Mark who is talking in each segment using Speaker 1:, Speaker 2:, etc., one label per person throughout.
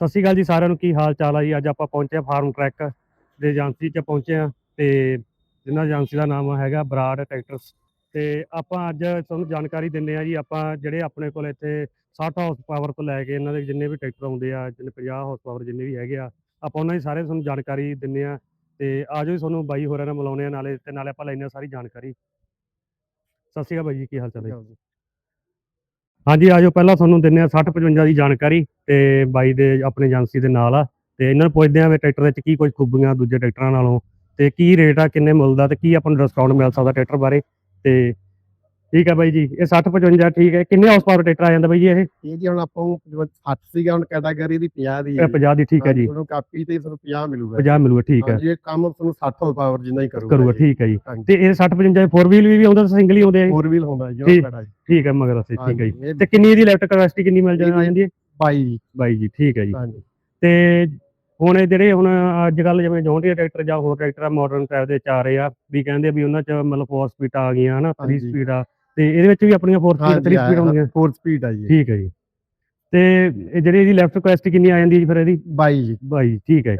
Speaker 1: ਸਤਿ ਸ਼੍ਰੀ ਅਕਾਲ ਜੀ ਸਾਰਿਆਂ ਨੂੰ, ਕੀ ਹਾਲ ਚਾਲ ਆ ਜੀ? ਅੱਜ ਆਪਾਂ ਪਹੁੰਚੇ ਆ ਫਾਰਮ ਟਰੈਕ ਦੇ ਏਜੰਸੀ 'ਚ ਪਹੁੰਚੇ ਆ ਤੇ ਜਿਨ੍ਹਾਂ ਏਜੰਸੀ ਦਾ ਨਾਮ ਹੈਗਾ ਬਰਾੜ ਟਰੈਕਟਰਸ। ਤੇ ਆਪਾਂ ਅੱਜ ਤੁਹਾਨੂੰ ਜਾਣਕਾਰੀ ਦਿੰਦੇ ਆ ਜੀ, ਆਪਾਂ ਜਿਹੜੇ ਆਪਣੇ ਕੋਲ ਇੱਥੇ 60 ਹਾਰਸ ਪਾਵਰ ਤੋਂ ਲੈ ਕੇ ਇਹਨਾਂ ਦੇ ਜਿੰਨੇ ਵੀ ਟਰੈਕਟਰ ਆਉਂਦੇ ਆ, ਜਿੰਨੇ 50 ਹਾਰਸ ਪਾਵਰ ਜਿੰਨੇ ਵੀ ਹੈਗੇ ਆ, ਆਪਾਂ ਉਹਨਾਂ ਦੀ ਸਾਰੇ ਤੁਹਾਨੂੰ ਜਾਣਕਾਰੀ ਦਿੰਦੇ ਆ ਤੇ ਆਜੋ ਜੀ ਤੁਹਾਨੂੰ ਬਾਈ ਹੋਰਾਂ ਨਾਲ ਮਿਲਾਉਂਦੇ ਆ, ਨਾਲੇ ਤੇ ਨਾਲੇ ਆਪਾਂ ਲੈਂਦੇ ਆ ਸਾਰੀ ਜਾਣਕਾਰੀ। ਸਤਿ ਸ਼੍ਰੀ ਅਕਾਲ ਬਾਈ ਜੀ, ਕੀ ਹਾਲ ਚਾਲ ਹੈ? ਹਾਂਜੀ, ਆਜੋ ਪਹਿਲਾਂ ਤੁਹਾਨੂੰ ਦਿੰਦੇ ਆ 60 55 ਦੀ ਜਾਣਕਾਰੀ ਤੇ ਬਾਈ ਦੇ ਆਪਣੇ ਏਜੰਸੀ ਦੇ ਨਾਲ ਆ। ਤੇ ਇਹਨਾਂ ਨੂੰ ਪੁੱਛਦੇ ਆ ਵੀ ਟਰੈਕਟਰ ਵਿੱਚ ਕੀ ਕੁਝ ਖੂਬੀਆਂ ਦੂਜੇ ਟਰੈਕਟਰਾਂ ਨਾਲੋਂ ਤੇ ਕੀ ਰੇਟ ਆ, ਕਿੰਨੇ ਮੁੱਲ ਦਾ ਤੇ ਕੀ ਆਪਾਂ ਨੂੰ ਡਿਸਕਾਊਂਟ ਮਿਲ ਸਕਦਾ ਟਰੈਕਟਰ ਬਾਰੇ। ਤੇ ਠੀਕ ਹੈ ਬਾਈ ਜੀ ਇਹ 60 55 ਠੀਕ ਹੈ ਕਿੰਨੇ ਹਾਰਸ ਪਾਵਰ ਟਰੈਕਟਰ ਆ ਜਾਂਦਾ ਬਾਈ ਜੀ ਇਹ?
Speaker 2: ਇਹ ਜੀ ਹੁਣ ਆਪਾਂ ਨੂੰ ਜਿਵੇਂ 60 ਸੀਗਾ ਹੁਣ ਕੈਟਾਗਰੀ ਦੀ 50 ਦੀ
Speaker 1: ਇਹ 50 ਦੀ ਠੀਕ ਹੈ ਜੀ।
Speaker 2: ਤੁਹਾਨੂੰ ਕਾਪੀ ਤੇ ਤੁਹਾਨੂੰ 50 ਮਿਲੂਗਾ।
Speaker 1: 50 ਮਿਲੂਗਾ ਠੀਕ ਹੈ।
Speaker 2: ਇਹ ਕੰਮ ਤੁਹਾਨੂੰ 60 ਪਾਵਰ ਜਿੰਨਾ ਹੀ ਕਰੂਗਾ
Speaker 1: ਕਰੂਗਾ ਠੀਕ ਹੈ ਜੀ। ਤੇ ਇਹ 60 55 4 ਵੀਲ ਵੀ ਆਉਂਦਾ ਸਿੰਗਲ ਹੀ ਆਉਂਦੇ ਆ?
Speaker 2: ਫੋਰ ਵੀਲ ਹੁੰਦਾ ਜੀ
Speaker 1: ਠੀਕ। ਹੈ ਮਗਰ ਅਸੀਂ ਠੀਕ ਹੈ ਜੀ। ਤੇ ਕਿੰਨੀ ਇਹਦੀ ਲੈਫਟ ਕੈਪੈਸਿਟੀ ਕਿੰਨੀ ਮਿਲ ਜਾਂਦੀ ਆ ਜਾਂਦੀ ਹੈ?
Speaker 2: 22 ਜੀ।
Speaker 1: ਬਾਈ ਜੀ ਠੀਕ ਹੈ ਜੀ। ਤੇ ਹੁਣ ਇਹ ਜਿਹੜੇ ਹੁਣ ਅੱਜ ਕੱਲ ਜਿਵੇਂ ਜੌਂਡੀਆ ਟਰੈਕਟਰ ਜਾਂ ਹੋਰ ਟਰੈਕਟਰ ਮਾਡਰਨ ਟਾਈਪ ਦੇ ਚਾਰ ਰਹੇ ਆ ਵੀ ਕਹਿੰਦੇ ਆ ਵੀ ਉਹਨਾਂ ਚ ਮਤਲਬ 4 ਸਪੀਡ ਆ ਗਈਆਂ ਹਨਾ 3
Speaker 2: ਹਾਂਜੀ।
Speaker 1: ਸਪੀਡ ਆ ਤੇ ਇਹਦੇ ਵਿੱਚ ਵੀ ਆਪਣੀਆਂ 4 ਸਪੀਡ 3 ਸਪੀਡ ਹੁੰਦੀਆਂ
Speaker 2: ਫੋਰ ਸਪੀਡ ਆ ਜੀ।
Speaker 1: ਠੀਕ ਹੈ ਜੀ। ਤੇ ਇਹ ਜਿਹੜੀ ਇਹਦੀ ਲੈਫਟ ਕੈਪੈਸਿਟੀ ਕਿੰਨੀ ਆ ਜਾਂਦੀ ਹੈ ਜੀ ਫਿਰ ਇਹਦੀ?
Speaker 2: 22 ਜੀ।
Speaker 1: ਬਾਈ ਠੀਕ ਹੈ।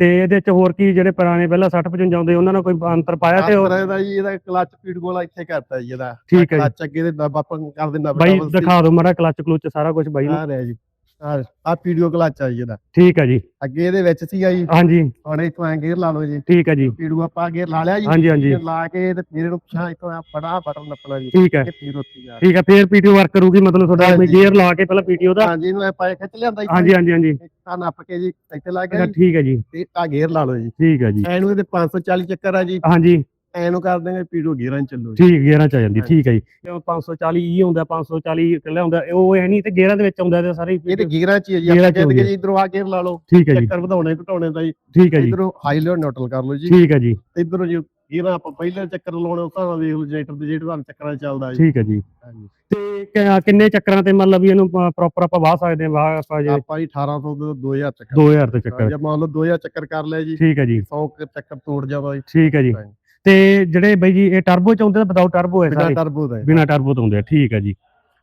Speaker 1: ਤੇ ਇਹਦੇ ਚ ਹੋਰ ਕੀ ਜਿਹੜੇ ਪੁਰਾਣੇ ਪਹਿਲਾਂ 60 55 ਆਉਂਦੇ ਉਹਨਾਂ ਨਾਲ ਕੋਈ ਅੰਤਰ ਪਾਇਆ ਤੇ
Speaker 2: ਇਹਦਾ ਜੀ ਇਹਦਾ ਕਲਚ ਸਪੀਡ ਕੋਲ ਇੱਥੇ ਕਰਤਾ ਜੀ ਇਹਦਾ।
Speaker 1: ਠੀਕ ਹੈ।
Speaker 2: ਕਲਚ ਅੱਗੇ ਦੇ ਆਪਾਂ ਕਰ ਦਿੰਦਾ
Speaker 1: ਬਾਈ ਦਿਖਾ ਦਿਓ ਮਾੜਾ ਕਲਚ ਕਲੂਚ ਸਾਰਾ ਕੁਝ ਬਾਈ ਨੂੰ।
Speaker 2: ਆ ਰਿਹਾ ਜੀ। ਆ ਵੀਡੀਓ ਕਲਚ ਆ ਜੀ ਇਹਦਾ।
Speaker 1: ਠੀਕ ਹੈ ਜੀ।
Speaker 2: ਅੱਗੇ ਇਹਦੇ ਵਿੱਚ ਸੀਗਾ ਜੀ।
Speaker 1: ਹਾਂਜੀ।
Speaker 2: ਹੁਣ ਇੱਥੋਂ ਐ ਗੇਅਰ ਲਾ ਲਓ ਜੀ।
Speaker 1: ਠੀਕ ਹੈ ਜੀ।
Speaker 2: ਵੀਡੀਓ ਆਪਾਂ ਗੇਅਰ ਲਾ ਲਿਆ ਜੀ।
Speaker 1: ਹਾਂਜੀ ਹਾਂਜੀ।
Speaker 2: ਲਾ ਕੇ ਤੇ ਫਿਰ ਇਹਨੂੰ ਪਿਛਾਂ ਇੱਥੋਂ ਆ ਬੜਾ ਬਟਨ ਨੱਪਣਾ ਜੀ।
Speaker 1: ਠੀਕ ਹੈ
Speaker 2: ਫਿਰ ਉੱਥੇ ਜਾ
Speaker 1: ਠੀਕ ਹੈ ਫਿਰ ਪੀਟੀਓ ਵਰਕ ਕਰੂਗੀ ਮਤਲਬ ਤੁਹਾਡਾ। ਗੇਅਰ ਲਾ ਕੇ ਪਹਿਲਾਂ ਪੀਟੀਓ ਦਾ।
Speaker 2: ਹਾਂਜੀ ਇਹਨੂੰ ਐ ਪਾਏ ਖਿੱਚ ਲਿਆਂਦਾ ਇੱਥੋਂ
Speaker 1: ਹਾਂਜੀ ਹਾਂਜੀ ਹਾਂਜੀ।
Speaker 2: ਆ ਨੱਪ ਕੇ ਜੀ ਇੱਥੇ ਲਾ ਕੇ
Speaker 1: ਠੀਕ ਹੈ ਜੀ।
Speaker 2: ਤੇ ਆ ਗੇਅਰ ਲਾ ਲਓ ਜੀ।
Speaker 1: ਠੀਕ ਹੈ ਜੀ।
Speaker 2: ਐਨੂੰ ਇਹਦੇ 540 ਚੱਕਰ ਆ ਜੀ।
Speaker 1: ਹਾਂਜੀ।
Speaker 2: ਐਨੂੰ ਕਰ ਦੇਂਗੇ ਪੀੜੋ ਗੇਅਰਾਂ 'ਚ ਚੱਲੋ ਜੀ।
Speaker 1: ਠੀਕ ਗੇਅਰਾਂ ਚ ਆ ਜਾਂਦੀ। ਠੀਕ ਹੈ ਜੀ। ਜਿਵੇਂ 540 ਈ ਹੁੰਦਾ 540 ਇਕੱਲਾ ਹੁੰਦਾ ਉਹ ਇਹ ਨਹੀਂ ਤੇ ਗੇਅਰਾਂ ਦੇ ਵਿੱਚ ਆਉਂਦਾ ਤੇ ਸਾਰੇ
Speaker 2: ਇਹ ਤੇ ਗੇਅਰਾਂ 'ਚ ਹੀ ਹੈ ਜੀ ਆਪਾਂ
Speaker 1: 'ਚ
Speaker 2: ਕਹਿੰਦੇ ਜੀ ਇਧਰੋਂ ਆ ਗੇਅਰ ਲਾ ਲਓ
Speaker 1: ਠੀਕ ਹੈ ਜੀ।
Speaker 2: ਚੱਕਰ ਵਧਾਉਣੇ ਘਟਾਉਣੇ ਦਾ ਜੀ।
Speaker 1: ਠੀਕ ਹੈ ਜੀ।
Speaker 2: ਇਧਰੋਂ ਹਾਈ ਲੋ ਨਿਊਟਰਲ ਕਰ ਲਓ ਜੀ।
Speaker 1: ਠੀਕ ਹੈ ਜੀ।
Speaker 2: ਇਧਰੋਂ ਜੀ ਗੇਅਰਾਂ ਆਪਾਂ ਪਹਿਲੇ ਚੱਕਰ ਲਾਉਣੇ ਉਸ ਤਰ੍ਹਾਂ ਵੇਖ ਲਓ ਜਨਰੇਟਰ ਦੇ ਜਿਹੜੇ ਤੁਹਾਨੂੰ ਚੱਕਰਾਂ ਚੱਲਦਾ ਜੀ।
Speaker 1: ਠੀਕ ਹੈ ਜੀ।
Speaker 2: ਹਾਂਜੀ।
Speaker 1: ਤੇ ਕਿ- ਕਿੰਨੇ ਚੱਕਰਾਂ ਤੇ ਮਤਲਬ ਵੀ ਇਹਨੂੰ ਪ੍ਰੋਪਰ ਆਪਾਂ ਵਾਹ ਸਕਦੇ ਹਾਂ ਵਾਹ ਆਪਾਂ ਜੇ
Speaker 2: ਆਪਾਂ ਜੀ 1800 ਤੋਂ 2000 ਚੱਕਰ।
Speaker 1: 2000 ਤੇ ਚੱਕਰ।
Speaker 2: ਜੇ ਮੰਨ ਲਓ 2000 ਚੱਕਰ ਕਰ ਲਿਆ ਜੀ।
Speaker 1: ਠੀਕ ਹੈ ਜੀ।
Speaker 2: 100 ਚੱਕਰ ਤੋੜ ਜਾਵਾ ਜੀ।
Speaker 1: ਠੀਕ ਹੈ ਜੀ।
Speaker 2: ਹਾਂਜੀ।
Speaker 1: ਤੇ ਜਿਹੜੇ ਬਾਈ ਜੀ ਇਹ ਟਰਬੋ ਚ ਆਉਂਦੇ ਤਾਂ ਵਿਦਆਊਟ ਟਰਬੋ ਹੈ
Speaker 2: ਬਿਨਾ
Speaker 1: ਸਾਰੇ।
Speaker 2: ਟਰਬੋ ਦਾ।
Speaker 1: ਬਿਨਾ ਟਰਬੋ ਤੋਂ ਹੁੰਦੇ ਆ ਠੀਕ ਹੈ ਜੀ।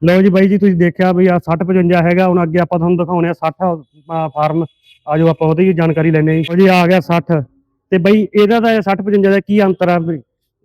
Speaker 1: ਲਓ ਜੀ ਬਾਈ ਜੀ ਤੁਸੀਂ ਦੇਖਿਆ ਵੀ ਆ 60 55 ਹੈਗਾ ਹੁਣ ਅੱਗੇ ਆਪਾਂ ਤੁਹਾਨੂੰ ਦਿਖਾਉਣੇ ਆ 60 ਫਾਰਮ ਆਜੋ ਆਪਾਂ ਉਹਦੀ ਜਾਣਕਾਰੀ ਲੈਣੇ ਆ ਜੀ। ਆ ਗਿਆ 60 ਤੇ ਬਾਈ ਇਹਦਾ ਤਾਂ 60 55 ਦਾ ਕੀ ਅੰਤਰ ਆ?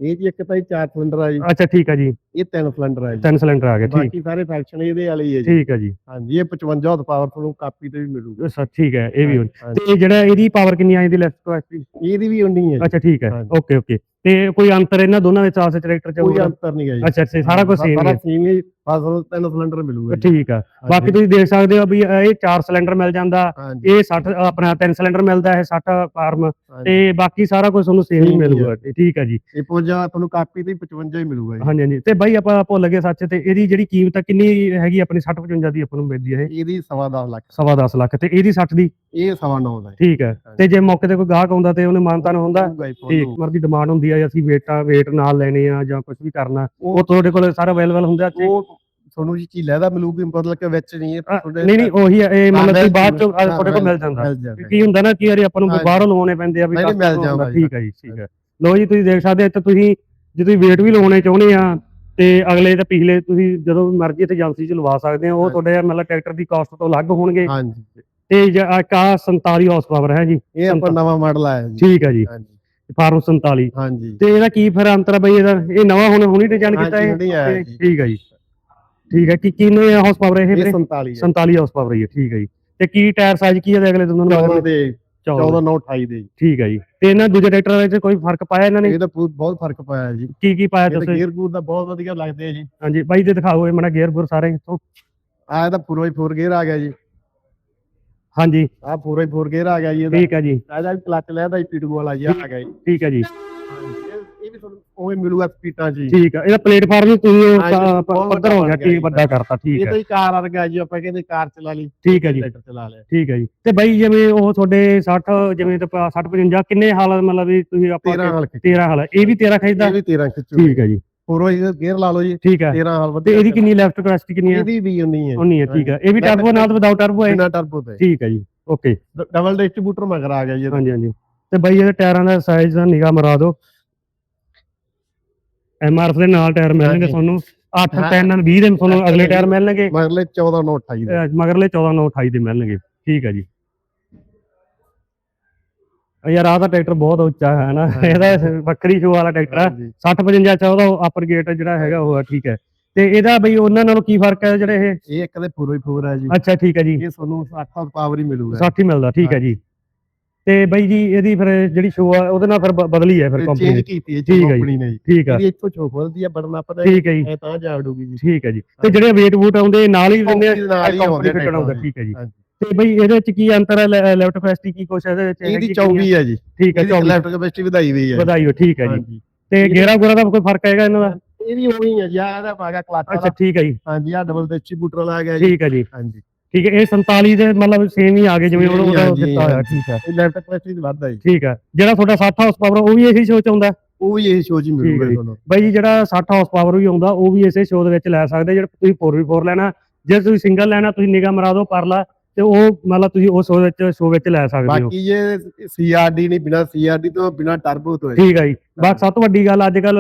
Speaker 2: ਇਹ ਜੀ ਇੱਕ ਤਾਂ ਜੀ ਚਾਰ ਸਿਲੰਡਰ ਆ ਜੀ।
Speaker 1: ਅੱਛਾ ਠੀਕ ਹੈ ਜੀ।
Speaker 2: ਇਹ ਤਿੰਨ ਸਿਲੰਡਰ ਆ ਜੀ।
Speaker 1: ਤਿੰਨ ਸਿਲੰਡਰ ਆ ਗਏ ਠੀਕ।
Speaker 2: ਬਾਕੀ ਸਾਰੇ ਫੰਕਸ਼ਨ ਇਹਦੇ ਵਾਲੇ ਹੀ ਹੈ ਜੀ।
Speaker 1: ਠੀਕ ਹੈ ਜੀ।
Speaker 2: ਹਾਂਜੀ ਇਹ 55 ਹਾਰਸ ਪਾਵਰ ਤੁਹਾਨੂੰ ਕਾਪੀ ਤੇ ਵੀ ਮਿਲੂਗਾ।
Speaker 1: ਅੱਛਾ ਠੀਕ ਹੈ ਇਹ ਵੀ। ਤੇ ਜਿਹੜਾ ਇਹਦੀ ਪਾਵਰ ਕਿੰਨੀ ਆ ਜਾਂਦੀ ਲੈਫਟ ਕੈਪੈਸਿਟੀ
Speaker 2: ਇਹਦੀ ਵੀ ਉਨੀ ਹੈ ਜੀ।
Speaker 1: ਅੱਛਾ ਠੀਕ ਹੈ। Okay okay. ਤੇ ਕੋਈ ਅੰਤਰ ਇਹਨਾਂ ਦੋਨਾਂ ਦੇ ਚਾਰ ਟਰੈਕਟਰ ਚ
Speaker 2: ਕੋਈ
Speaker 1: ਹੋਊਗਾ?
Speaker 2: ਅੰਤਰ ਨਹੀਂ ਹੈ ਜੀ।
Speaker 1: ਅੱਛਾ ਅੱਛਾ ਸਾਰਾ ਕੁਝ ਸੇਮ
Speaker 2: ਸਾਰਾ
Speaker 1: ਹੈ
Speaker 2: ਸੇਮ ਹੀ ਬਸ ਉਹ ਤਿੰਨ ਸਿਲੰਡਰ ਮਿਲੂਗਾ। ਜੀ।
Speaker 1: ਠੀਕ ਆ। ਬਾਕੀ ਤੁਸੀਂ ਦੇਖ ਸਕਦੇ ਹੋ ਵੀ ਇਹ 4 ਸਿਲੰਡਰ ਮਿਲ ਜਾਂਦਾ।
Speaker 2: ਹਾਂਜੀ।
Speaker 1: ਇਹ 60 ਆਪਣਾ 3 ਸਿਲੰਡਰ ਮਿਲਦਾ ਹੈ 60 ਫਾਰਮ। ਤੇ ਬਾਕੀ ਸਾਰਾ ਕੁਝ ਤੁਹਾਨੂੰ ਸੇਮ ਹੀ
Speaker 2: Same ਹੀ।
Speaker 1: ਮਿਲੂਗਾ। ਠੀਕ ਹੈ ਜੀ।
Speaker 2: ਇਹ ਪੁੱਜਾ ਤੁਹਾਨੂੰ ਕਾਪੀ ਤੇ 55 ਹੀ ਮਿਲੂਗਾ ਜੀ।
Speaker 1: ਹਾਂਜੀ ਹਾਂਜੀ। ਤੇ ਬਾਈ ਆਪਾਂ ਭੁੱਲ ਗਏ ਸੱਚ ਤੇ ਇਹਦੀ ਜਿਹੜੀ ਕੀਮਤ ਆ ਕਿੰਨੀ ਹੈਗੀ ਆਪਣੀ? 60 55 ਦੀ ਆਪਾਂ ਨੂੰ ਮਿਲਦੀ ਹੈ ਇਹ।
Speaker 2: ਇਹਦੀ ਸਵਾ ਦਸ ਲੱਖ।
Speaker 1: ਸਵਾ 10 ਲੱਖ। ਤੇ ਇਹਦੀ 60 ਦੀ?
Speaker 2: ਇਹ ਸਵਾ ਨੌ ਦਾ ਹੈ
Speaker 1: ਠੀਕ ਹੈ ਤੇ ਜੇ ਮੌਕੇ ਤੇ ਕੋਈ ਗਾਹਕ ਆਉਂਦਾ ਤੇ ਉਹਨੇ ਮਾਨਤਾਨ ਹੁੰਦਾ?
Speaker 2: ਹੋਊਗਾ ਜੀ,
Speaker 1: ਠੀਕ। ਮਰਦੀ ਡਿਮਾਂਡ ਹੁੰਦੀ ਆ। ਜਾਂ ਅਸੀਂ ਵੇਟਾਂ ਵੇਟ ਨਾਲ ਲੈਣੇ ਆ ਜਾਂ ਕੁਝ ਵੀ ਕਰਨਾ
Speaker 2: ਉਹ-
Speaker 1: ਤੁਹਾਡੇ ਕੋਲ ਸਾਰਾ ਅਵੇਲੇਬਲ ਹੁੰਦਾ?
Speaker 2: ਉਹ ਤੁਹਾਨੂੰ ਜੀ ਚੀਜ਼ ਲੈਦਾ ਮਿਲੂਗੀ ਮਤਲਬ ਕਿ ਵਿੱਚ ਨਹੀਂ ਤੁਹਾਡੇ
Speaker 1: ਨਹੀਂ ਨਹੀਂ ਉਹੀ ਆ, ਇਹ ਮਤਲਬ ਕਿ ਬਾਅਦ ਚ। ਤੁਹਾਡੇ ਕੋਲ ਮਿਲ ਜਾਂਦਾ ਕੀ ਹੁੰਦਾ ਨਾ ਕਿ ਯਾਰ ਆਪਾਂ ਨੂੰ। ਬਾਹਰੋਂ ਲਵਾਉਣੇ ਪੈਂਦੇ ਆ ਵੀ। ਠੀਕ ਹੈ ਜੀ ਠੀਕ ਹੈ ਲੋ ਜੀ ਤੁਸੀਂ ਦੇਖ ਸਕਦੇ ਹੋ ਇੱਥੇ ਤੁਸੀਂ ਜੇ ਤੁਸੀਂ ਵੇਟ ਵੀ ਲਵਾਉਣੇ ਚਾਹੁੰਦੇ ਆ ਤੇ ਅਗਲੇ ਤੇ ਪਿਛਲੇ ਤੁਸੀਂ ਜਦੋਂ ਮਰਜ਼ੀ ਇੱਥੇ ਏਜੰਸੀ ਚ ਲਵਾ ਸਕਦੇ ਹੋ ਉਹ। ਤੁਹਾਡੇ ਮਤਲਬ ਟਰੈਕਟਰ ਦੀ ਕਾਸਟ ਤੋਂ ਅਲੱਗ ਹੋਣਗੇ
Speaker 2: ਹਾਂਜੀ
Speaker 1: ਤੇ ਇੱਕ ਆਹ 47 ਹਾਰਸ ਪਾਵਰ ਹੈ ਜੀ
Speaker 2: ਇਹ ਆਪਾਂ ਨਵਾਂ ਮਾਡਲ ਆਇਆ ਜੀ
Speaker 1: ਠੀਕ ਹੈ ਜੀ
Speaker 2: ਹਾਂਜੀ
Speaker 1: ਫਾਰਮ 47
Speaker 2: ਹਾਂਜੀ।
Speaker 1: ਤੇ ਇਹਦਾ ਕੀ ਫਿਰ ਅੰਤਰ ਆ ਬਈ ਇਹਦਾ? ਇਹ ਨਵਾਂ ਹੁਣ ਹੁਣੀ ਡਿਜ਼ਾਈਨ ਕੀਤਾ
Speaker 2: ਹਾਂਜੀ,
Speaker 1: ਹੈ
Speaker 2: ਹੁਣੀ ਆਇਆ ਜੀ।
Speaker 1: ਠੀਕ ਹੈ ਜੀ। ਠੀਕ ਹੈ ਕੀ ਕਿੰਨੇ ਹਾਰਸ ਪਾਵਰ ਇਹ
Speaker 2: ਇਹ
Speaker 1: ਵੀਰੇ?
Speaker 2: 47 ਹੈ
Speaker 1: 47 ਹਾਰਸ ਪਾਵਰ ਹੈ ਠੀਕ ਹੈ ਜੀ। ਤੇ ਕੀ ਟਾਇਰ ਸਾਈਜ਼ ਕੀ ਹੈ ਇਹਦੇ ਅਗਲੇ ਦੋਨਾਂ
Speaker 2: 14
Speaker 1: ਨੂੰ
Speaker 2: ਦੇ
Speaker 1: 14
Speaker 2: 14 9 28 ਦੇ ਜੀ।
Speaker 1: ਠੀਕ ਹੈ ਜੀ। ਤੇ ਇਹਨਾਂ ਦੂਜੇ ਟਰੈਕਟਰਾਂ ਵਿੱਚ ਕੋਈ ਫ਼ਰਕ ਪਾਇਆ ਇਹਨਾਂ ਨੇ?
Speaker 2: ਇਹ ਤਾਂ ਬਹੁਤ ਬਹੁਤ ਫ਼ਰਕ ਪਾਇਆ ਜੀ।
Speaker 1: ਕੀ ਕੀ ਪਾਇਆ
Speaker 2: ਇਹ ਤਾਂ
Speaker 1: ਤੁਸੀਂ?
Speaker 2: ਗੇਅਰ ਗੂਰ ਦਾ ਬਹੁਤ ਵਧੀਆ ਲੱਗਦੇ ਆ ਜੀ।
Speaker 1: ਹਾਂਜੀ ਬਾਈ ਦੇ ਦਿਖਾਓ ਇਹ ਮੜਾ ਗੇਅਰ ਗੁਰ ਸਾਰੇ ਇੱਥੋਂ।
Speaker 2: ਆਹ ਤਾਂ ਪੂਰਾ ਹੀ 4 ਗੇਅਰ ਆ ਗਿਆ ਜੀ।
Speaker 1: ਹਾਂਜੀ।
Speaker 2: ਆਹ ਪੂਰਾ ਹੀ 4 ਗੇਅਰ ਆ ਗਿਆ ਜੀ ਇਹਦਾ।
Speaker 1: ਠੀਕ ਹੈ ਜੀ।
Speaker 2: ਇਹਦਾ ਵੀ ਕਲਚ ਲੈਦਾ ਜੀ ਪੀਟੂ ਵਾਲਾ ਜੀ ਆ ਗਿਆ ਜੀ।
Speaker 1: ਠੀਕ ਹੈ ਜੀ।
Speaker 2: ਇਹ- ਇਹ ਵੀ ਤੁਹਾਨੂੰ ਉਵੇਂ ਮਿਲੂਗਾ ਸਪੀਟਾਂ ਜੀ।
Speaker 1: ਠੀਕ ਹੈ ਇਹਦਾ ਪਲੇਟਫਾਰਮ ਵੀ ਤੁਸੀਂ ਪੱਧਰ ਹੋ ਗਿਆ ਠੀਕ ਵੱਡਾ ਕਰਤਾ ਠੀਕ
Speaker 2: ਇਹ
Speaker 1: ਹੈ।
Speaker 2: ਤਾਂ ਹੀ ਕਾਰ ਵਰਗਾ ਜੀ ਆਪਾਂ ਕਹਿੰਦੇ ਕਾਰ ਚਲਾ ਲਈ
Speaker 1: ਠੀਕ ਹੈ ਜੀ।
Speaker 2: ਚਲਾ ਲਿਆ।
Speaker 1: ਠੀਕ ਹੈ ਜੀ। ਤੇ ਬਾਈ ਜਿਵੇਂ ਉਹ ਤੁਹਾਡੇ 60 ਜਿਵੇਂ ਤੇ 60 55 ਕਿੰਨੇ ਹਾਲ ਮਤਲਬ ਵੀ ਤੁਸੀਂ ਆਪਾਂ
Speaker 2: 13 ਹਾਲ ਖਿੱਚ।
Speaker 1: 13 ਹਾਲ ਇਹ ਵੀ 13 ਖਿੱਚਦਾ?
Speaker 2: ਇਹ ਵੀ 13 ਖਿੱਚੂ
Speaker 1: ਠੀਕ ਹੈ ਜੀ।
Speaker 2: ਪੂਰਾ ਹੀ ਗੇਅਰ ਲਾ ਲਓ ਜੀ
Speaker 1: ਠੀਕ ਹੈ।
Speaker 2: 13 ਹਾਲ
Speaker 1: ਤੇ
Speaker 2: ਵਧੀਆ
Speaker 1: ਇਹਦੀ ਕਿੰਨੀ ਲੈਫਟ ਕੈਪੈਸਿਟੀ ਕਿੰਨੀ ਹੈ?
Speaker 2: ਇਹਦੀ ਵੀ ਉਨੀ ਹੈ।
Speaker 1: ਉਨੀ ਹੈ ਠੀਕ ਹੈ। ਇਹ ਵੀ ਟਰਬੋ ਨਾਲ ਵਿਦਆਊਟ ਟਰਬੋ ਹੈ?
Speaker 2: ਬਿਨਾ ਟਰਬੋ ਤੇ
Speaker 1: ਠੀਕ ਹੈ ਜੀ ਓਕੇ
Speaker 2: ਡਬਲ ਡਿਸਟ੍ਰੀਬਿਊਟਰ ਮਗਰ ਆ ਗਿਆ ਜੀ ਇਹਦਾ।
Speaker 1: ਹਾਂਜੀ ਹਾਂਜੀ। ਤੇ ਬਾਈ ਇਹਦੇ ਟਾਇਰਾਂ ਦਾ ਸਾਈਜ਼ ਦਾ ਨਿਗਾਹ ਮਰਾ ਦਿਓ। ਐਮਆਰਐਫ ਦੇ ਨਾਲ ਟਾਇਰ ਮਿਲਣਗੇ
Speaker 2: ਹਾਂਜੀ।
Speaker 1: ਤੁਹਾਨੂੰ। 8
Speaker 2: ਹਾਂ।
Speaker 1: 10 20 ਦੇ ਤੁਹਾਨੂੰ ਅਗਲੇ ਟਾਇਰ ਮਿਲਣਗੇ।
Speaker 2: ਮਗਰਲੇ 14 9 28 ਦੇ।
Speaker 1: ਅਹ ਮਗਰਲੇ 14 9 28 ਦੇ ਮਿਲਣਗੇ। ਠੀਕ ਹੈ ਜੀ। ਯਾਰ ਆਹ ਤਾਂ ਟਰੈਕਟਰ ਬਹੁਤ ਉੱਚਾ ਹੈ ਨਾ। ਇਹਦਾ ਵੱਖਰੀ ਸ਼ੋ ਵਾਲਾ ਟਰੈਕਟਰ ਆ।
Speaker 2: ਹਾਂਜੀ।
Speaker 1: 60 55 ਚ ਉਹਦਾ ਅਪਰ ਗੇਟ ਜਿਹੜਾ ਹੈਗਾ ਉਹ ਠੀਕ ਹੈ। ਤੇ ਇਹਦਾ ਬਈ ਉਹਨਾਂ ਨਾਲੋਂ ਕੀ ਫ਼ਰਕ ਹੈ ਜਿਹੜੇ ਇਹ?
Speaker 2: ਇਹ ਇੱਕ ਦੇ ਪੂਰਾ ਹੀ ਫੋਰ ਹੈ ਜੀ।
Speaker 1: ਅੱਛਾ ਠੀਕ ਹੈ ਜੀ।
Speaker 2: ਇਹ ਤੁਹਾਨੂੰ 60 ਪਾਵਰ ਹੀ ਮਿਲੂਗਾ।
Speaker 1: 60 ਹੀ ਮਿਲਦਾ ਠੀਕ ਹੈ ਜੀ। ਤੇ ਬਈ ਜੀ ਇਹਦੀ ਫਿਰ ਜਿਹੜੀ ਸ਼ੋ ਆ ਉਹਦੇ ਨਾਲ ਫਿਰ ਬਦਲੀ ਹੈ ਫਿਰ
Speaker 2: ਚੇਂਜ
Speaker 1: ਕੰਪਨੀ
Speaker 2: ਕੀਤੀ ਹੈ। ਕੰਪਨੀ ਨੇ
Speaker 1: ਠੀਕ ਹੈ
Speaker 2: ਇਹਦੀ ਇੱਥੋਂ ਚੋਕ ਖੋਲਦੀ ਆ ਬਟਨ ਆਪਾਂ
Speaker 1: ਠੀਕ ਹੈ ਜੀ।
Speaker 2: ਇਹ ਤਾਂ ਜਾ ਵੜੂਗੀ ਜੀ।
Speaker 1: ਠੀਕ ਹੈ ਜੀ। ਤੇ ਜਿਹੜੇ ਵੇਟ ਵੂਟ ਆਉਂਦੇ ਨਾਲ ਹੀ ਦਿੰਦੇ ਆ?
Speaker 2: ਕੰਪਨੀ ਦੇ ਨਾਲ ਹੀ
Speaker 1: ਕੰਪਨੀ
Speaker 2: ਆਉਂਦੇ
Speaker 1: ਫਿੱਟ ਆਉਂਦਾ। ਠੀਕ ਹੈ ਜੀ। ਤੇ ਬਈ ਇਹਦੇ ਵਿੱਚ ਕੀ ਅੰਤਰ ਹੈ? ਲੈਫਟ ਫੈਸਟੀ ਕੀ ਕੁਛ ਇਹਦੇ ਵਿੱਚ?
Speaker 2: ਇਹਦੀ
Speaker 1: ਹੈਗੀ ਕਿੰਨੀ
Speaker 2: 24 ਹੈ? ਜੀ।
Speaker 1: ਠੀਕ ਹੈ
Speaker 2: ਇਹਦੀ
Speaker 1: 24
Speaker 2: ਲੈਫਟ ਕੈਪੈਸਿਟੀ ਵਧਾਈ ਹੋਈ ਹੈ।
Speaker 1: ਵਧਾਈ ਹੋ ਠੀਕ ਹੈ ਜੀ। ਤੇ ਗੇਰਾ ਗੋਰਾ ਦਾ ਕੋਈ ਫ਼ਰਕ ਹੈਗਾ ਇਹਨਾਂ ਦਾ?
Speaker 2: ਇਹ ਵੀ ਉਹੀ ਹੈ ਜੀ ਆ ਇਹਦਾ ਪਾਗਾ ਕਲਚ
Speaker 1: ਅੱਛਾ ਠੀਕ ਹੈ ਜੀ।
Speaker 2: ਹਾਂਜੀ ਆ ਡਬਲ ਡਿਸਟ੍ਰੀਬਿਊਟਰ ਵਾਲਾ ਆ ਗਿਆ ਜੀ।
Speaker 1: ਠੀਕ ਹੈ ਜੀ।
Speaker 2: ਹਾਂਜੀ।
Speaker 1: ਠੀਕ ਹੈ ਇਹ 47 ਦੇ ਮਤਲਬ ਸੇਮ ਹੀ ਆ ਗਏ ਜਿਵੇਂ ਉਹਨੂੰ
Speaker 2: ਹਾਂਜੀ,
Speaker 1: ਦਿੱਤਾ ਹੋਇਆ। ਠੀਕ ਹੈ।
Speaker 2: ਇਹ ਲੈਫਟ ਕੈਪੈਸਿਟੀ ਵੱਧਦਾ ਜੀ।
Speaker 1: ਠੀਕ ਹੈ। ਜਿਹੜਾ ਤੁਹਾਡਾ 60 ਹਾਰਸ ਪਾਵਰ ਉਹ ਵੀ ਇਹੀ ਸ਼ੋਅ ਚ ਆਉਂਦਾ?
Speaker 2: ਉਹ ਵੀ ਇਹ ਸੋਚ
Speaker 1: ਠੀਕ ਹੈ
Speaker 2: ਮਿਲੂਗਾ
Speaker 1: ਜੀ।
Speaker 2: ਤੁਹਾਨੂੰ।
Speaker 1: ਬਾਈ ਜੀ ਜਿਹੜਾ 60 ਹਾਰਸ ਪਾਵਰ ਵੀ ਆਉਂਦਾ ਉਹ ਵੀ ਇਸੇ ਸ਼ੋਅ ਦੇ ਵਿੱਚ ਲੈ ਸਕਦੇ। ਜਿਹੜਾ ਤੁਸੀਂ 4v4 ਲੈਣਾ ਜੇ ਤੁਸੀਂ ਸਿੰਗਲ ਲੈਣਾ ਤੁਸੀਂ ਨਿਗਾਹ ਮਰਾ ਦਿਓ ਪਰਲਾ। ਤੇ ਉਹ ਮਤਲਬ ਤੁਸੀਂ ਉਸ ਸ਼ੋਅ ਵਿੱਚ ਸ਼ੋਅ ਵਿੱਚ ਲੈ ਸਕਦੇ ਹੋ।
Speaker 2: ਬਾਕੀ ਇਹ ਸੀਆਰਡੀ ਨਹੀਂ ਬਿਨਾ ਸੀਆਰਡੀ ਤੋਂ ਬਿਨਾ ਟਰਬੋ ਤੋਂ ਹੈ।
Speaker 1: ਠੀਕ ਹੈ ਜੀ। ਬਾਕੀ ਸਭ ਤੋਂ ਵੱਡੀ ਗੱਲ ਅੱਜ ਕੱਲ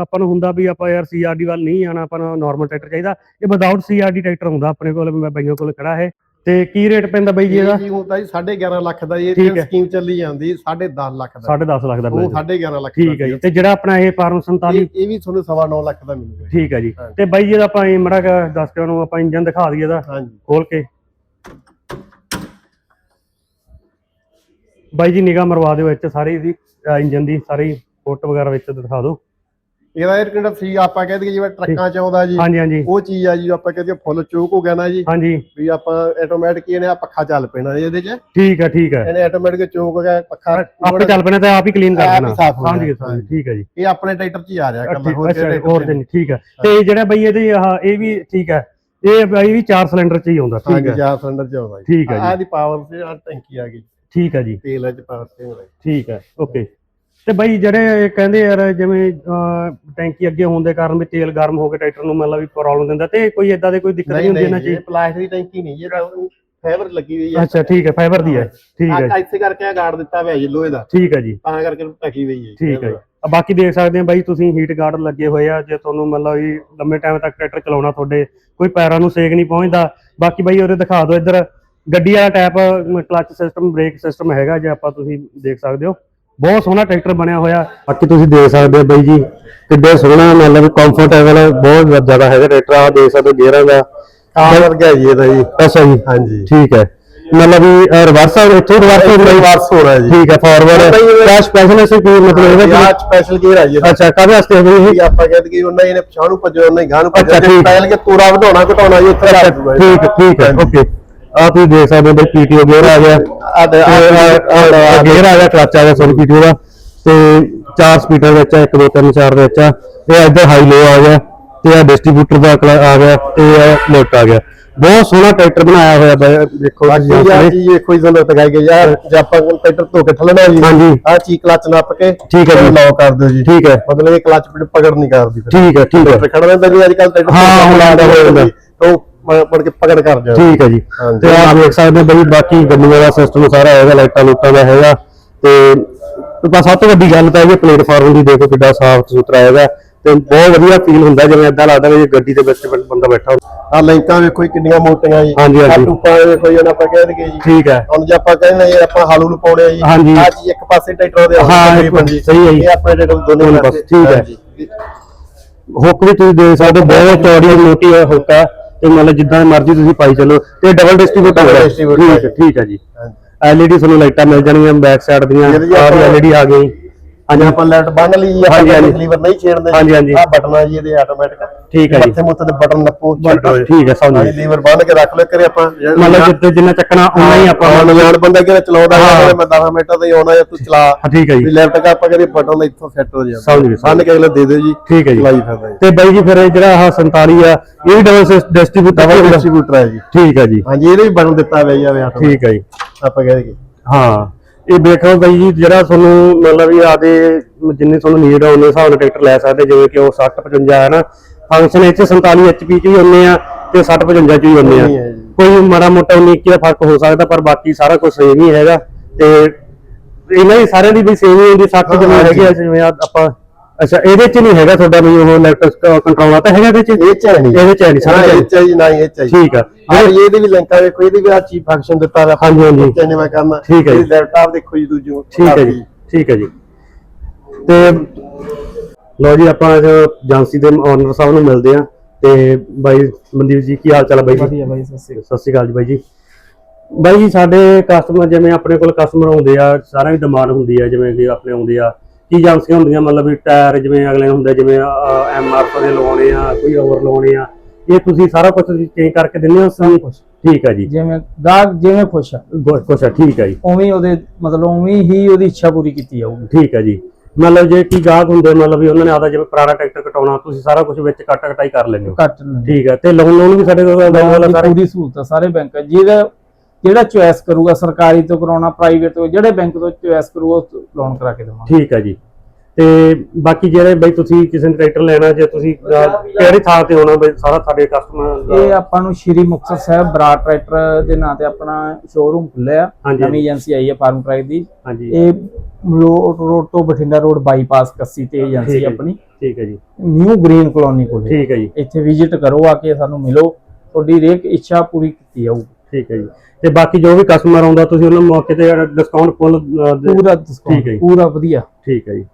Speaker 1: ਆਪਾਂ ਨੂੰ ਹੁੰਦਾ ਵੀ ਆਪਾਂ ਯਾਰ ਸੀਆਰਡੀ ਵੱਲ ਨਹੀਂ ਆਣਾ ਆਪਾਂ ਨੂੰ ਨਾਰਮਲ ਟਰੈਕਟਰ ਚਾਹੀਦਾ। ਇਹ ਵਿਦਆਊਟ ਸੀਆਰਡੀ ਟਰੈਕਟਰ ਹੁੰਦਾ ਆਪਣੇ ਕੋਲ ਮੈਂ ਬਾਈਆਂ ਕੋਲ ਖੜਾ ਹੈ। ਤੇ ਕੀ ਰੇਟ ਪੈਂਦਾ ਬਾਈ ਜੀ ਇਹਦਾ?
Speaker 2: ਇਹ ਜੀ ਹੁੰਦਾ ਜੀ 11.5 ਲੱਖ ਦਾ ਇਹ। ਸਕੀਮ ਚੱਲੀ ਜਾਂਦੀ 10.5 ਲੱਖ ਦਾ।
Speaker 1: 10.5 ਲੱਖ ਦਾ
Speaker 2: ਉਹ
Speaker 1: ਮਿਲਦਾ
Speaker 2: 11.5 ਲੱਖ
Speaker 1: ਠੀਕ ਹੈ ਜੀ। ਤੇ ਜਿਹੜਾ ਆਪਣਾ ਇਹ ਫਾਰਮ 47
Speaker 2: ਇਹ ਇਹ ਵੀ ਤੁਹਾਨੂੰ 9.5 ਲੱਖ ਦਾ ਮਿਲੂਗਾ।
Speaker 1: ਠੀਕ ਹੈ ਜੀ। ਤੇ ਬਾਈ ਜੀ ਦਾ ਆਪਾਂ ਮੜਾ ਦੱਸ ਕੇ ਉਹਨੂੰ ਆਪਾਂ ਇੰਜਨ ਦਿਖਾ ਦਈਏ
Speaker 2: ਹਾਂਜੀ।
Speaker 1: ਖੋਲ ਕੇ। ਬਾਈ ਜੀ ਨਿਗਾਹ ਮਰਵਾ ਦਿਓ ਵਿੱਚ ਸਾਰੀ ਦੀ ਇੰਜਨ ਦੀ ਸਾਰੀ ਫੋਟੋ ਵਗੈਰਾ ਵਿੱਚ ਦਿਖਾ ਦਿਓ।
Speaker 2: ਇਹਦਾ ਇਹ ਕਿਹੜਾ ਸੀ ਆਪਾਂ ਕਹਿੰਦੇ ਜਿਵੇਂ ਟਰੱਕਾਂ ਚ ਆਉਂਦਾ ਜੀ
Speaker 1: ਹਾਂਜੀ ਹਾਂਜੀ।
Speaker 2: ਉਹ ਚੀਜ਼ ਆ ਜੀ ਆਪਾਂ ਕਹਿੰਦੇ ਫੁੱਲ ਚੋਕ ਹੋ ਗਿਆ ਨਾ ਜੀ।
Speaker 1: ਹਾਂਜੀ।
Speaker 2: ਵੀ ਆਪਾਂ ਆਟੋਮੈਟਿਕ ਇਹਨੇ ਆ ਪੱਖਾ ਚੱਲ ਪੈਣਾ ਇਹਦੇ ਚ।
Speaker 1: ਠੀਕ ਹੈ ਠੀਕ ਹੈ।
Speaker 2: ਇਹਨੇ ਆਟੋਮੈਟਿਕ ਚੋਕ ਹੋ ਗਿਆ ਪੱਖਾ
Speaker 1: ਆਪੇ ਚੱਲ ਪੈਣਾ ਤੇ ਆਪ ਹੀ ਕਲੀਨ ਕਰ ਦੇਣਾ।
Speaker 2: ਸਾਫ਼ ਹੋ
Speaker 1: ਸਮਝ
Speaker 2: ਜਾਣਾ।
Speaker 1: ਗਏ ਸਮਝ ਗਏ, ਠੀਕ ਹੈ ਜੀ।
Speaker 2: ਇਹ ਆਪਣੇ ਟਰੈਕਟਰ 'ਚ ਹੀ ਆ ਰਿਹਾ ਕੱਲਾ ਹੋਰ ਕਿਹੜੇ
Speaker 1: ਹੋਰ ਤੇ ਨਹੀਂ ਠੀਕ ਹੈ। ਤੇ ਜਿਹੜਾ ਬਈ ਇਹਦੇ ਆਹ ਇਹ ਵੀ ਠੀਕ ਹੈ। ਇਹ ਬਾਈ ਵੀ 4 ਸਿਲੰਡਰ ਚ ਹੀ ਆਉਂਦਾ ਠੀਕ
Speaker 2: ਹਾਂਜੀ
Speaker 1: ਹੈ।
Speaker 2: ਜਾਂ ਸਿਲੰਡਰ 'ਚ ਆਉਂਦਾ ਜੀ।
Speaker 1: ਠੀਕ ਹੈ ਜੀ।
Speaker 2: ਆਹ ਦੀ ਪਾਵਰ ਤੇ ਆ ਟੈਂਕੀ ਆ ਗਈ।
Speaker 1: ਠੀਕ ਹੈ ਜੀ।
Speaker 2: ਤੇਲ ਚ ਪਾਵਰ ਤੇ ਹੋਣਾ
Speaker 1: ਠੀਕ ਹੈ ਓਕੇ। ਤੇ ਬਾਈ ਜਿਹੜੇ ਕਹਿੰਦੇ ਯਾਰ ਜਿਵੇਂ ਟੈਂਕੀ ਅੱਗੇ ਹੋਣ ਦੇ ਕਾਰਨ ਵੀ ਤੇਲ ਗਰਮ ਹੋ ਕੇ ਟਰੈਕਟਰ ਨੂੰ ਮਤਲਬ ਵੀ ਪ੍ਰੋਬਲਮ ਦਿੰਦਾ ਤੇ ਕੋਈ ਇਦਾਂ ਦੀ ਕੋਈ ਦਿੱਕਤ ਨਹੀਂ ਹੁੰਦੀ ਚ
Speaker 2: ਇਹ ਪਲਾਸਟਿਕ ਦੀ ਟੈਂਕੀ ਨਹੀਂ ਇਹ ਫਾਈਬਰ ਲੱਗੀ ਹੋਈ ਹੈ
Speaker 1: ਅੱਛਾ ਠੀਕ ਹੈ ਫਾਈਬਰ ਦੀ ਹੈ। ਠੀਕ ਹੈ
Speaker 2: ਆ ਇੱਥੇ ਕਰਕੇ ਆ ਗਾਰਡ ਦਿੱਤਾ ਹੋਇਆ ਜੀ ਲੋਹੇ ਦਾ।
Speaker 1: ਠੀਕ ਹੈ ਜੀ।
Speaker 2: ਤਾਂ ਕਰਕੇ ਢਕੀ ਹੋਈ ਹੈ
Speaker 1: ਠੀਕ ਹੈ ਜੀ। ਆ ਬਾਕੀ ਦੇਖ ਸਕਦੇ ਆ ਬਾਈ ਤੁਸੀਂ ਹੀਟ ਗਾਰਡ ਲੱਗੇ ਹੋਏ ਆ ਜੇ ਤੁਹਾਨੂੰ ਮਤਲਬ ਵੀ ਲੰਮੇ ਟਾਈਮ ਤੱਕ ਟਰੈਕਟਰ ਚਲਾਉਣਾ ਤੁਹਾਡੇ ਕੋਈ ਪੈਰਾਂ ਨੂੰ ਸੇਕ ਨਹੀਂ ਪਹੁੰਚਦਾ। ਬਾਕੀ ਬਾਈ ਉਹਦੇ ਦਿਖਾ ਦਿਓ ਇੱਧਰ। ਗੱਡੀ ਵਾਲਾ type clutch system brake system ਹੈਗਾ ਜੇ ਆਪਾਂ ਤੁਸੀਂ ਦੇਖ ਸਕਦੇ ਹੋ। ਬਹੁਤ ਸੋਹਣਾ ਟਰੈਕਟਰ ਬਣਿਆ ਹੋਇਆ। ਬਾਕੀ ਤੁਸੀਂ ਦੇਖ ਸਕਦੇ ਹੋ ਬਾਈ ਜੀ ਕਿੱਡੇ ਸੋਹਣਾ ਮਤਲਬ ਕੰਫਰਟੇਬਲ ਬਹੁਤ ਜ਼ਿਆਦਾ ਹੈਗਾ ਟਰੈਕਟਰ ਆ ਦੇਖ ਸਕਦੇ ਹੋ ਗੇਅਰਾਂ ਦਾ
Speaker 2: ਕਾਰ ਵਰਗਾ ਜੀ ਇਹਦਾ ਜੀ।
Speaker 1: ਅੱਛਾ ਜੀ।
Speaker 2: ਹਾਂਜੀ।
Speaker 1: ਠੀਕ ਹੈ। ਮਤਲਬ ਵੀ ਰਿਵਰਸ ਇੱਥੇ ਰਿਵਰਸ
Speaker 2: ਰਿਵਰਸ ਹੋ ਰਿਹਾ ਜੀ।
Speaker 1: ਠੀਕ ਹੈ ਫਾਰਵਰਡ ਕਿਆ ਸਪੈਸ਼ਲ ਐਸੇ ਕੀ ਮਤਲਬ ਇਹਦਾ
Speaker 2: ਯਾ ਸਪੈਸ਼ਲ ਗੇਅਰ ਆ ਜੀ।
Speaker 1: ਅੱਛਾ ਕਾਹਦੇ ਵਾਸਤੇ ਹੈ ਇਹ?
Speaker 2: ਆਪਾਂ ਕਹਿੰਦੇ ਕਿ ਉਹਨਾਂ ਇਹਨੇ ਪਛਾਣ ਭੱਜੋ ਉਹਨਾਂ ਹੀ ਗਾਂ ਨੂੰ ਭੱਜੋ। ਪਹਿਲ ਕੇ ਤੋਰਾ ਵਧਾਉਣਾ ਘਟਾਉਣਾ ਜੀ। ਦੂਗਾ
Speaker 1: ਠੀਕ ਠੀਕ ਹੈ ਓਕੇ। ਆ ਤੁਸੀਂ ਦੇਖ ਸਕਦੇ ਹੋ ਬਈ ਪੀਟੀਓ ਗੇਅਰ ਆ ਗਿਆ।
Speaker 2: ਆ
Speaker 1: ਤੇ ਆ ਗੇਅਰ ਆ ਗਿਆ ਕਲਚ ਆ ਗਿਆ ਸੌਰੀ ਪੀਟੀਓ ਦਾ ਤੇ ਚਾਰ ਸਪੀਡਰ ਵਿੱਚ ਆ 1 2 3 4 ਵਿੱਚ ਆ। ਇਹ ਇੱਧਰ ਹਾਈ ਲੋ ਆ ਗਿਆ। ਤੇ ਆ ਡਿਸਟ੍ਰੀਬਿਊਟਰ ਦਾ ਕਲ- ਆ ਗਿਆ। ਤੇ ਇਹ ਮੋਟ ਆ ਗਿਆ। ਬਹੁਤ ਸੋਹਣਾ ਟਰੈਕਟਰ ਬਣਾਇਆ ਹੋਇਆ ਬਾਈ ਦੇਖੋ ਤੁਸੀਂ
Speaker 2: ਯਾਰ। ਜੀ ਇਹ ਕੋਈ ਜ਼ਰੂਰਤ ਹੈ ਕਿ ਯਾਰ। ਜੇ ਆਪਾਂ ਟਰੈਕਟਰ ਧੋ ਕੇ ਥੱਲਣਾ ਜੀ
Speaker 1: ਹਾਂਜੀ।
Speaker 2: ਆ ਚੀ ਕਲਚ ਨੱਪ ਕੇ
Speaker 1: ਠੀਕ ਹੈ ਜੀ।
Speaker 2: ਲੌਕ ਕਰ ਦਿਓ ਜੀ।
Speaker 1: ਠੀਕ ਹੈ।
Speaker 2: ਮਤਲਬ ਇਹ ਕਲਚ ਪਕੜ ਨਹੀਂ ਕਰਦੀ
Speaker 1: ਠੀਕ ਹੈ ਠੀਕ ਹੈ।
Speaker 2: ਖੜਾ ਰਹਿੰਦਾ ਜੀ ਅੱਜ ਕੱਲ ਟਰੈਕਟਰ
Speaker 1: ਹਾਂ, ਹੁਣ ਆਉਂਦਾ ਹੋ ਜਾਂਦਾ।
Speaker 2: ਤਾਂ ਉਹ ਮੁੜ ਕੇ ਪਕੜ ਕਰ ਜਾ
Speaker 1: ਠੀਕ ਹੈ ਜੀ।
Speaker 2: ਹਾਂਜੀ।
Speaker 1: ਤੇ ਆਪ ਦੇਖ ਸਕਦੇ ਹੋ ਬਈ ਬਾਕੀ ਗੱਡੀਆਂ ਦਾ ਸਿਸਟਮ ਸਾਰਾ ਹੈਗਾ ਲਾਈਟਾਂ ਲੂਟਾਂ ਦਾ ਹੈਗਾ। ਤੇ ਬਸ ਸਭ ਤੋਂ ਵੱਡੀ ਗੱਲ ਤਾਂ ਇਹ ਹੈ ਪਲੇਟਫਾਰਮ ਦੀ ਦੇਖੋ ਕਿੱਡਾ ਸਾਫ਼ ਸੁਥਰਾ ਹੈਗਾ। ਤੇ ਬਹੁਤ ਵਧੀਆ ਫੀਲ ਹੁੰਦਾ ਜਿਵੇਂ ਏਦਾਂ ਲੱਗਦਾ ਵੀ ਗੱਡੀ ਦੇ ਵਿੱਚ ਬੰਦਾ ਬੈਠਾ ਹੁੰਦਾ
Speaker 2: ਆ ਲਾਈਟਾਂ ਵੇਖੋ ਜੀ ਕਿੰਨੀਆਂ ਮੋਟੀਆਂ ਜੀ।
Speaker 1: ਹਾਂਜੀ, ਹਾਂਜੀ।
Speaker 2: ਆਹ ਟੂਪਾਂ ਵੇਖੋ ਜੀ ਉਹਨਾਂ ਆਪਾਂ ਕਹਿ ਦਈਏ ਜੀ।
Speaker 1: ਠੀਕ ਹੈ।
Speaker 2: ਹੁਣ ਜੇ ਆਪਾਂ ਕਹਿੰਦੇ ਜੀ ਆਪਾਂ ਹਾਲੂ ਨੂੰ ਪਾਉਣੇ ਆ ਜੀ।
Speaker 1: ਹਾਂਜੀ।
Speaker 2: ਆ ਚੀਜ਼ ਇੱਕ ਪਾਸੇ ਟਰੈਕਟਰ ਦੇ
Speaker 1: ਹਾਂ,
Speaker 2: ਤਕਰੀਬਨ ਜੀ।
Speaker 1: ਸਹੀ ਹੈ ਜੀ।
Speaker 2: ਇਹ ਆਪਣੇ ਟਰੈਕਟਰ ਦੋਨੇ
Speaker 1: ਦੋਨੇ ਪਾਸੇ, ਠੀਕ ਹੈ।
Speaker 2: ਹਾਂਜੀ।
Speaker 1: ਹੁੱਕ ਵੀ ਤੁਸੀਂ ਦੇਖ ਸਕਦੇ ਹੋ ਬਹੁਤ ਚੌੜੀ ਮੋਟੀ ਹੈ ਹੁੱਕ। ਹੈ ਤੇ ਮਤਲਬ ਜਿੱਦਾਂ ਮਰਜ਼ੀ ਤੁਸੀਂ ਪਾਈ ਚੱਲੋ ਤੇ ਡਬਲ ਡਿਸਟ੍ਰੀਬਿਊਟਰ
Speaker 2: Double
Speaker 1: ਹੈ
Speaker 2: distributor
Speaker 1: ਠੀਕ ਹੈ ਠੀਕ ਹੈ ਜੀ। ਐਲਈਡੀ ਤੁਹਾਨੂੰ ਲਾਈਟਾਂ ਮਿਲ ਜਾਣਗੀਆਂ ਬੈਕ ਸਾਈਡ ਦੀਆਂ
Speaker 2: ਇਹਦੇ ਜੀ
Speaker 1: ਆਹ
Speaker 2: ਆਪਾਂ-
Speaker 1: ਐਲਈਡੀ ਆ ਗਈ।
Speaker 2: ਹਾਂਜੀ। ਆਪਾਂ ਲਾਈਟ ਬੰਨ ਲਈ ਜੀ
Speaker 1: ਹਾਂਜੀ, ਹਾਂਜੀ।
Speaker 2: ਲੀਵਰ ਨਹੀਂ ਛੇੜਦੇ
Speaker 1: ਹਾਂਜੀ, ਹਾਂਜੀ।
Speaker 2: ਆ ਬਟਨ ਆ ਜੀ ਇਹਦੇ ਆਟੋਮੈਟਿਕ
Speaker 1: ਠੀਕ ਹੈ ਜੀ।
Speaker 2: ਮੱਥੇ ਮੁੱਥੇ ਦੇ ਬਟਨ ਨੱਪੋ
Speaker 1: ਠੀਕ ਹੈ ਸਮਝ
Speaker 2: ਹਾਂਜੀ
Speaker 1: ਗਏ
Speaker 2: ਲੀਵਰ ਬੰਨ ਕੇ ਰੱਖ ਲਿਆ ਕਰੇ ਆਪਾਂ।
Speaker 1: ਮਤਲਬ ਜਿੱਤੇ ਜਿੰਨਾ ਚੱਕਣਾ ਉਨਾ ਹੀ ਆਪਾਂ
Speaker 2: ਆਪਾਂ ਜਾਣ ਬੰਦਾ ਕਿਹੜਾ ਚਲਾਉਂਦਾ
Speaker 1: ਹਾਂ।
Speaker 2: ਹੈ ਮੈਂ 10 ਮਿੰਟ ਤੇ ਆਉਣਾ ਜਾਂ ਤੂੰ ਚਲਾ।
Speaker 1: ਹਾਂ, ਠੀਕ ਹੈ ਜੀ।
Speaker 2: ਲੈਫਟ ਆਪਾਂ ਕਰੀ ਬਟਨ ਇੱਥੋਂ ਸੈੱਟ ਹੋ ਜਾਂਦਾ
Speaker 1: ਸਮਝ ਗਏ,
Speaker 2: ਬੰਨ ਕੇ ਅਗਲੇ ਦੇ ਦਿਓ ਜੀ।
Speaker 1: ਠੀਕ ਹੈ ਜੀ।
Speaker 2: ਚਲਾਈ ਫਿਰਦਾ ਜੀ।
Speaker 1: ਤੇ ਬਾਈ ਜੀ ਫਿਰ ਇਹ ਜਿਹੜਾ ਆਹ 47 ਆ ਇਹ ਵੀ ਡਬਲ ਡਿਸਟ੍ਰੀਬਿਊਟਰ
Speaker 2: ਡਬਲ ਡਿਸਟ੍ਰੀਬਿਊਟਰ ਹੈ ਜੀ।
Speaker 1: ਠੀਕ ਹੈ ਜੀ।
Speaker 2: ਹਾਂਜੀ ਇਹਦੇ ਵੀ ਬਟਨ ਦਿੱਤਾ ਹੋਇਆ ਜੀ ਆਵੇ
Speaker 1: ਠੀਕ ਹੈ ਜੀ।
Speaker 2: ਆਪਾਂ ਕਹਿ ਦਈਏ।
Speaker 1: ਹਾਂ। ਇਹ ਦੇਖੋ ਬਾਈ ਜੀ ਜਿਹੜਾ ਤੁਹਾਨੂੰ ਮਤਲਬ ਵੀ ਆਦੇ ਜਿੰਨੇ ਤੁਹਾਨੂੰ ਨੀਡ ਆ ਉਹਨੇ ਹਿਸਾਬ ਨਾਲ ਟਰੈਕਟਰ ਲੈ ਸਕਦੇ ਜਿਵੇਂ ਕਿ ਉਹ 60 55 ਹੈ ਨਾ। ਫੰਕਸ਼ਨ ਵਿੱਚ 47 HP ਚ ਵੀ ਹੁੰਨੇ ਆ ਤੇ 60 55 ਚ ਵੀ ਹੁੰਨੇ ਆ। ਕੋਈ ਮਾੜਾ ਮੋਟਾ 19 ਦਾ ਫ਼ਰਕ ਹੋ ਸਕਦਾ ਪਰ ਬਾਕੀ ਸਾਰਾ ਕੁਝ ਸੇਮ ਹੀ ਹੈਗਾ। ਤੇ ਇਹਨਾਂ ਦੀ ਸਾਰਿਆਂ ਦੀ ਵੀ ਸੇਮ ਹੀ ਹੁੰਦੀ 60 ਜਿਵੇਂ। ਹੈਗੇ ਜਿਵੇਂ ਆਪਾਂ ਅੱਛਾ ਇਹਦੇ ਚ ਨਹੀਂ ਹੈਗਾ ਤੁਹਾਡਾ ਵੀ ਉਹ ਲੈਪਟਾਪ ਕੰਟਰੋਲ ਆ ਤਾਂ ਹੈਗਾ ਇਹਦੇ ਚ?
Speaker 2: ਇਹ ਚ ਨਹੀਂ।
Speaker 1: ਇਹਦੇ ਚ ਨਹੀਂ ਸਾਰਾ
Speaker 2: ਇਹ ਚ ਹੈ ਜੀ, ਨਾ ਇਹ ਚ ਹੈ।
Speaker 1: ਠੀਕ ਆ।
Speaker 2: ਹਾਂ ਇਹਦੇ ਵੀ ਲਿੰਕਾਂ ਵੇਖੋ ਇਹਦੇ ਵੀ ਆ ਚੀਪ ਫੰਕਸ਼ਨ ਦਿੱਤਾ ਹੋਇਆ
Speaker 1: ਹਾਂਜੀ, ਹਾਂਜੀ।
Speaker 2: ਬੱਚੇ ਨੇ ਮੈਂ ਕਰਨਾ
Speaker 1: ਠੀਕ ਹੈ ਜੀ।
Speaker 2: ਲੈਪਟਾਪ ਦੇਖੋ ਜੀ ਦੂਜੀ
Speaker 1: ਠੀਕ ਹੈ ਜੀ ਠੀਕ ਹੈ ਜੀ। ਤੇ ਲੋ ਜੀ ਆਪਾਂ ਅੱਜ ਏਜੰਸੀ ਦੇ ਓਨਰ ਸਾਹਿਬ ਨੂੰ ਮਿਲਦੇ ਆ ਤੇ ਬਾਈ ਮਨਦੀਪ ਜੀ ਕੀ ਹਾਲ ਚਾਲ ਹੈ ਬਾਈ ਜੀ?
Speaker 3: ਵਧੀਆ ਬਾਈ ਸਤਿ ਸ਼੍ਰੀ
Speaker 1: ਸਤਿ ਸ਼੍ਰੀ ਅਕਾਲ ਜੀ ਬਾਈ ਜੀ। ਬਾਈ ਜੀ ਸਾਡੇ ਕਸਟਮਰ ਜਿਵੇਂ ਆਪਣੇ ਕੋਲ ਕਸਟਮਰ ਆਉਂਦੇ ਆ ਸਾਰਿਆਂ ਦੀ ਡਿਮਾਂਡ ਹੁੰਦੀ ਆ ਜਿਵੇਂ ਕਿ ਆਪਣੇ ਆਉਂਦੇ ਆ ਕੀ ਏਜੰਸੀਆਂ ਹੁੰਦੀਆਂ ਮਤਲਬ ਵੀ ਟਾਇਰ ਜਿਵੇਂ ਅਗਲੇ ਹੁੰਦੇ ਜਿਵੇਂ ਐਮਆਰਐਫ ਦੇ ਲਵਾਉਣੇ ਆ ਕੋਈ ਹੋਰ ਲਵਾਉਣੇ ਆ। ਇਹ ਤੁਸੀਂ ਸਾਰਾ ਕੁਝ ਚੇਂਜ ਕਰਕੇ ਦਿੰਦੇ ਹੋ
Speaker 3: ਸਭ ਕੁਛ।
Speaker 1: ਠੀਕ ਹੈ ਜੀ?
Speaker 3: ਜਿਵੇਂ ਗਾਹਕ ਜਿਵੇਂ ਖੁਸ਼ ਆ।
Speaker 1: ਕੁਛ ਆ ਠੀਕ ਹੈ ਜੀ।
Speaker 3: ਉਵੇਂ ਉਹਦੇ ਮਤਲਬ ਉਵੇਂ ਹੀ ਉਹਦੀ ਇੱਛਾ ਪੂਰੀ ਕੀਤੀ ਜਾਊਗੀ।
Speaker 1: ਠੀਕ ਹੈ ਜੀ। ਮਤਲਬ ਜੇ ਕੀ ਗਾਹਕ ਹੁੰਦੇ ਮਤਲਬ ਵੀ ਉਹਨਾਂ ਨੇ ਆਦਾ ਜਿਵੇਂ ਪੁਰਾਣਾ ਟਰੈਕਟਰ ਕਟਾਉਣਾ ਤੁਸੀਂ ਸਾਰਾ ਕੁਝ ਵਿੱਚ ਕੱਟ ਕਟਾਈ ਕਰ ਲੈਂਦੇ ਹੋ। ਠੀਕ ਹੈ। ਤੇ ਲੋਨ ਲੋਨ ਵੀ ਸਾਡੇ ਕੋਲ ਅਵੇਲੇਬਲ ਆ ਸਾਰੇ
Speaker 3: ਪੂਰੀ ਸਹੂਲਤ ਆ ਸਾਰੇ ਬੈਂਕ ਜਿਹਦਾ ਜਿਹੜਾ ਚੁਆਇਸ ਕਰੂਗਾ ਸਰਕਾਰੀ ਤੋਂ ਕਰਾਉਣਾ ਪ੍ਰਾਈਵੇਟ ਤੋਂ ਜਿਹੜੇ ਬੈਂਕ ਤੋਂ ਚੁਆਇਸ ਕਰੂਗਾ ਉਹ ਲੋਨ ਕਰਾ ਕੇ ਦੇਵਾਂਗੇ।
Speaker 1: ਠੀਕ ਹੈ ਜੀ। ਤੇ ਬਾਕੀ ਜਿਹੜੇ ਬਈ ਤੁਸੀਂ ਕਿਸੇ ਨੇ ਟਰੈਕਟਰ ਲੈਣਾ ਜੇ ਤੁਸੀਂ ਕਿਹੜੀ ਥਾਂ ਤੇ ਹੋਣਾ ਬਈ ਸਾਰਾ ਸਾਡੇ ਕਸਟਮਰ
Speaker 3: ਇਹ ਆਪਾਂ ਨੂੰ ਸ਼੍ਰੀ ਮੁਕਤਸਰ ਸਾਹਿਬ ਬਰਾੜ ਟਰੈਕਟਰ ਦੇ ਨਾਂ ਤੇ ਆਪਣਾ ਸ਼ੋਰੂਮ ਖੁੱਲਿਆ। ਨਵੀਂ ਏਜੰਸੀ ਆਈ ਹੈ ਫਾਰਮ ਟਰੈਕ ਦੀ। ਇਹ ਰੋਡ ਤੋਂ ਬਠਿੰਡਾ ਰੋਡ ਬਾਈਪਾਸ ਕੱਸੀ ਤੇ ਏਜੰਸੀ। ਆਪਣੀ।
Speaker 1: ਠੀਕ ਹੈ ਜੀ।
Speaker 3: ਨਿਊ ਗ੍ਰੀਨ ਕਲੋਨੀ ਕੋਲੇ।
Speaker 1: ਠੀਕ ਹੈ ਜੀ।
Speaker 3: ਇੱਥੇ ਵਿਜ਼ਿਟ ਕਰੋ ਆ ਕੇ ਸਾਨੂੰ ਮਿਲੋ। ਤੁਹਾਡੀ ਹਰੇਕ ਇੱਛਾ ਪੂਰੀ ਕੀਤੀ ਜਾਊਗੀ।
Speaker 1: ਠੀਕ ਹੈ ਜੀ। ਤੇ ਬਾਕੀ ਜੋ ਵੀ ਕਸਟਮਰ ਆਉਂਦਾ ਤੁਸੀਂ ਉਹਨਾਂ ਨੂੰ ਮੌਕੇ ਤੇ ਡਿਸਕਾਊਂਟ ਫੁੱਲ
Speaker 3: ਪੂਰਾ
Speaker 1: ਠੀਕ ਹੈ ਜੀ।
Speaker 3: ਪੂਰਾ ਵਧੀਆ।
Speaker 1: ਠੀਕ ਹੈ ਜੀ।